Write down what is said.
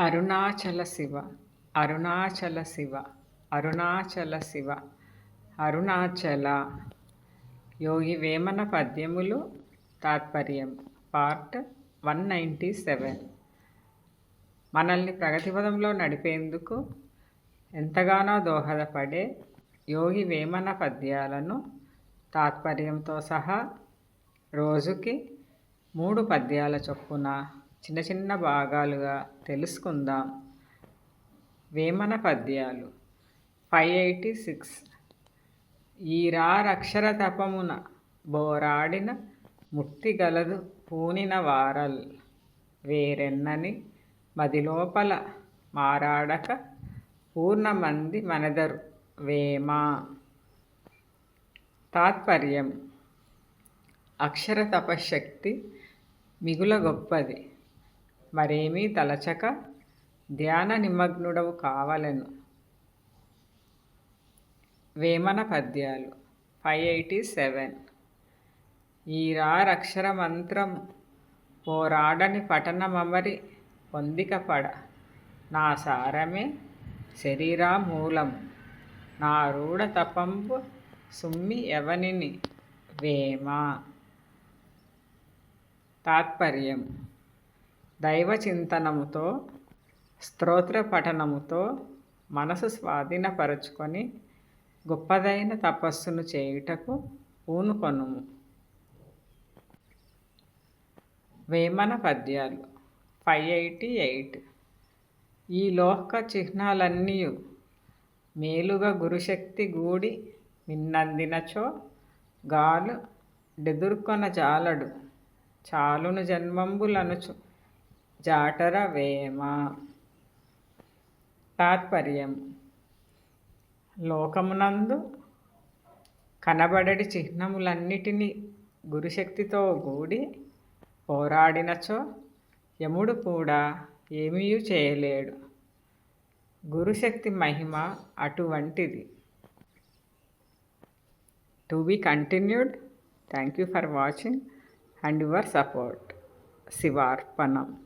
అరుణాచల శివ అరుణాచల శివ అరుణాచల శివ అరుణాచల. యోగి వేమన పద్యములు తాత్పర్యం part one ninety seven. మనల్ని ప్రగతిపదంలో నడిపేందుకు ఎంతగానో దోహదపడే యోగి వేమన పద్యాలను తాత్పర్యంతో సహా రోజుకి మూడు పద్యాల చొప్పున చిన్న చిన్న భాగాలుగా తెలుసుకుందాం. వేమన పద్యాలు. Five eighty six. ఈరారక్షర తపమున బోరాడిన ముక్తి గలదు పూనిన వారల్. వేరెన్నని మదిలోపల మారాడక పూర్ణమంది మనదరు వేమ. తాత్పర్యం. అక్షర తపశక్తి మిగుల గొప్పది మరేమీ తలచక ధ్యాన నిమగ్నుడవు కావలను. వేమన పద్యాలు ఫైవ్ ఎయిటీ సెవెన్. ఈరారక్షర మంత్రం పోరాడని పఠనమమరి పొందికపడ నా సారమే శరీరా మూలం నా రూఢ తపంపు సుమ్మి ఎవనిని? వేమ. తాత్పర్యం. దైవ చింతనముతో స్తోత్ర పఠనముతో మనసు స్వాధీనపరచుకొని గొప్పదైన తపస్సును చేయుటకు పూనుకొనుము వేమన పద్యాలు ఫైవ్ ఎయిటీ ఎయిట్ ఈ లోక చిహ్నాలన్నీ మేలుగా గురుశక్తి గూడి మిన్నందినచో గాలు డెదుర్కొన జాలడు చాలును జన్మంబులనుచు. జాటర వేమ. తాత్పర్యం. లోకమునందు కనబడడి చిహ్నములన్నిటినీ గురుశక్తితో కూడి పోరాడినచో యముడు కూడా ఏమీ చేయలేడు. గురుశక్తి మహిమ అటువంటిది. To be continued. Thank you for watching and your support. శివార్పణం.